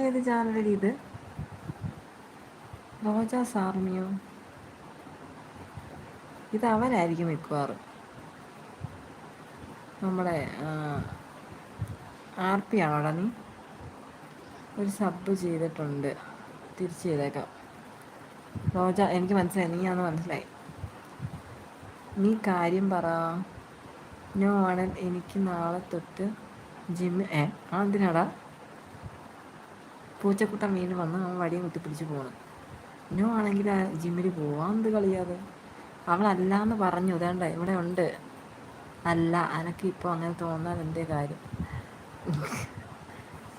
ഏത് ചാനലടി ഇത്? റോജ സാർമിയോ? ഇത് അവനായിരിക്കും മിക്കവാറും. നമ്മുടെ ആർ പി ആണോടാ നീ? ഒരു സബ് ചെയ്തിട്ടുണ്ട്. തിരിച്ച് ചെയ്തേക്കാം. റോജ എനിക്ക് മനസ്സിലായി. നീ നീയാന്ന് മനസ്സിലായി. നീ കാര്യം പറ. നോ ആണൽ എനിക്ക് നാളെ തൊട്ട് ജിമ്മ് ഏ ആ എന്തിനാടാ? പൂച്ചക്കുട്ടൻ വീണ്ടും വന്ന് അവൻ വടിയും കുത്തിപ്പിടിച്ച് പോകണം ഇനോ ആണെങ്കിൽ ജിമ്മിൽ പോവാൻ എന്ത് കളിയാതെ അവളല്ലാന്ന് പറഞ്ഞു അതേണ്ട ഇവിടെ ഉണ്ട്. അല്ല അനക്ക് ഇപ്പോൾ അങ്ങനെ തോന്നാൻ എന്റെ കാര്യം?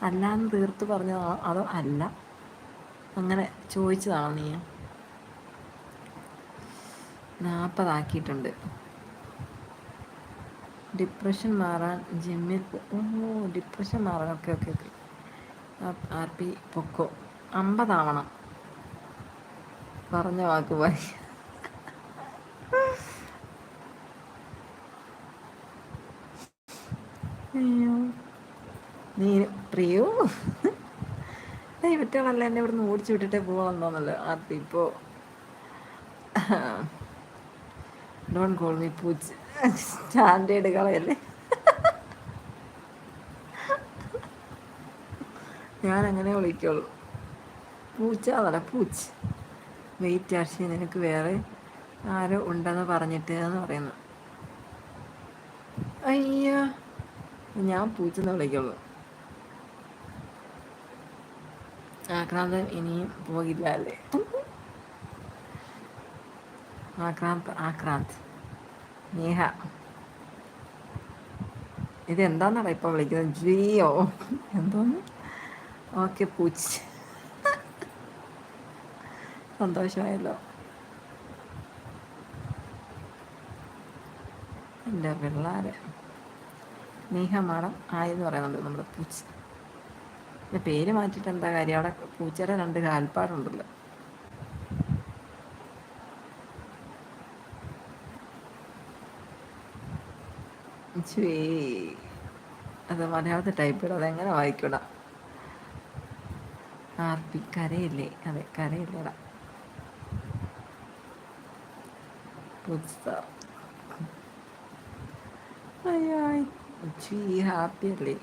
അല്ലാന്ന് തീർത്ത് പറഞ്ഞതാണോ അതോ അല്ല? അങ്ങനെ ചോദിച്ചതാണോ നീ? നാൽപ്പതാക്കിയിട്ടുണ്ട് ഡിപ്രഷൻ മാറാൻ ജിമ്മിൽ ഓ ഡിപ്രഷൻ മാറാൻ okay okay okay R P പൊക്കോ. അമ്പതാവണം. പറഞ്ഞ വാക്ക് പോയി. അയ്യോ. നീ പ്രിയോ. ഇവറ്റകളല്ല എന്നെ ഇവിടുന്ന് ഓടിച്ചു വിട്ടിട്ടേ പോവാന്നോന്നല്ലോ ആർ പി ഇപ്പോ. Don't call me pooch standard കളയല്ലേ. ഞാൻ അങ്ങനെ വിളിക്കുള്ളൂ. പൂച്ച അതല്ല പൂച്ച്. വെയിറ്റ് ആർഷി നിനക്ക് വേറെ ആരോ ഉണ്ടെന്ന് പറഞ്ഞിട്ട് എന്ന് പറയുന്നു. അയ്യോ ഞാൻ പൂച്ചെന്ന് വിളിക്കുള്ളൂ. ആക്രാന്തം ഇനിയും പോകില്ല അല്ലേ ആക്രാന്ത് ആക്രാന്ത്. നേഹ. ഇതെന്താന്നാണ് ഇപ്പം വിളിക്കുന്നത്? ജിയോ. എന്തോന്ന്? Okay pooch. സന്തോഷമായല്ലോ. എന്റെ പിള്ളേരെ. നീഹ മാഡം ആയെന്ന് പറയുന്നുണ്ട് നമ്മുടെ പൂച്ച. എന്റെ പേര് മാറ്റിയിട്ട് എന്താ കാര്യം? അവിടെ പൂച്ചയുടെ രണ്ട് കാൽപ്പാടുണ്ടല്ലോ. അത് മലയാളത്തിൽ ടൈപ്പ് ചെയ്യണം അതെങ്ങനെ വായിക്കൂടാ ആർ പി കരയില്ലേ? അതെ കരയില്ലേടാ. പുസ്തകം. അയ്യോ ഹാപ്പി അല്ലേ?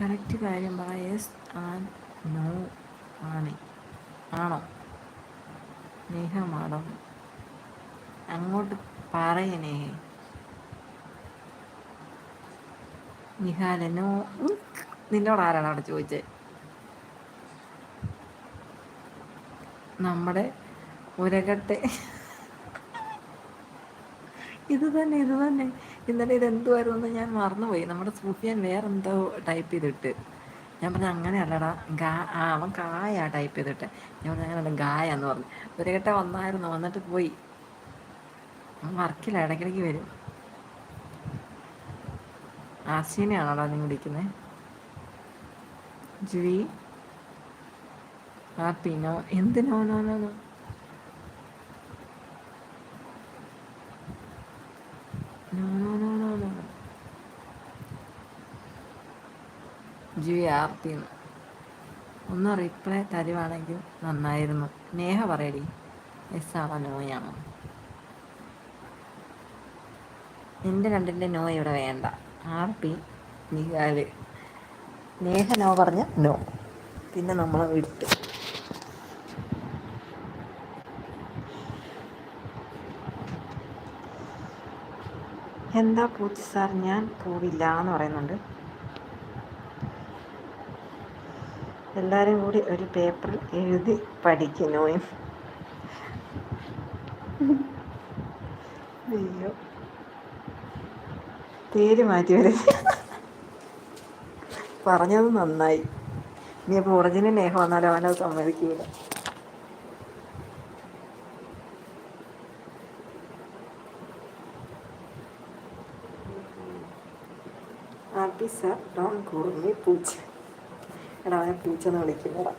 കറക്റ്റ് കാര്യം പറ. യെസ് ആൻഡ് നോ ആണ്. ആണോ? സ്നേഹമാണോ? അങ്ങോട്ട് പറയനേ നിഹാലനോ നിന്നോട് ആരാണ് അവിടെ ചോദിച്ചത് നമ്മുടെ ഉരകട്ടെ. ഇത് തന്നെ ഇത് തന്നെ. ഇന്നലെ ഇത് എന്തുവായിരുന്നു ഞാൻ മറന്നുപോയി. നമ്മുടെ സൂഫിയാൻ വേറെന്തോ ടൈപ്പ് ചെയ്തിട്ട്. ഞാൻ പറഞ്ഞു അങ്ങനെയല്ലടാ ഗാ ആ അവൻ കായ ടൈപ്പ് ചെയ്തിട്ട്. ഞാൻ പറഞ്ഞു അങ്ങനെയല്ല ഗായ എന്ന് പറഞ്ഞു. ഒരു കെട്ട വന്നായിരുന്നു വന്നിട്ട് പോയി. വർക്കില്ല ഇടയ്ക്കിടയ്ക്ക് വരും. ആശീനയാണോടാ നീ വിളിക്കുന്നത് ജുവി? ആ പിന്നോ എന്ത് no no no no no no no G ആർത്തി ഒന്ന് റിപ്ലൈ തരുവാണെങ്കിൽ നന്നായിരുന്നു. നേഹ പറയടി. എസ് ആണോ നോയാണോ എന്റെ രണ്ടിന്റെ നോ ഇവിടെ വേണ്ട. R P Nihal Neha no പറഞ്ഞ നോ പിന്നെ നമ്മൾ വിട്ടു. എന്താ പൂച്ച സാർ? ഞാൻ പോവില്ല എന്ന് പറയുന്നുണ്ട്. എല്ലാവരും കൂടി ഒരു പേപ്പറിൽ എഴുതി പഠിക്കുന്നു. അയ്യോ. പേര് മാറ്റി വരെ. പറഞ്ഞത് നന്നായി. ഇനി അപ്പോൾ ഒറിജിനൽ ലേഖ വന്നാലും അവനത് സമ്മതിക്കൂല. ഹാപ്പി സാർ ഡോൺ കൂർമി പൂച്ച. എടാ പൂച്ച എന്ന് വിളിക്കുന്നതാ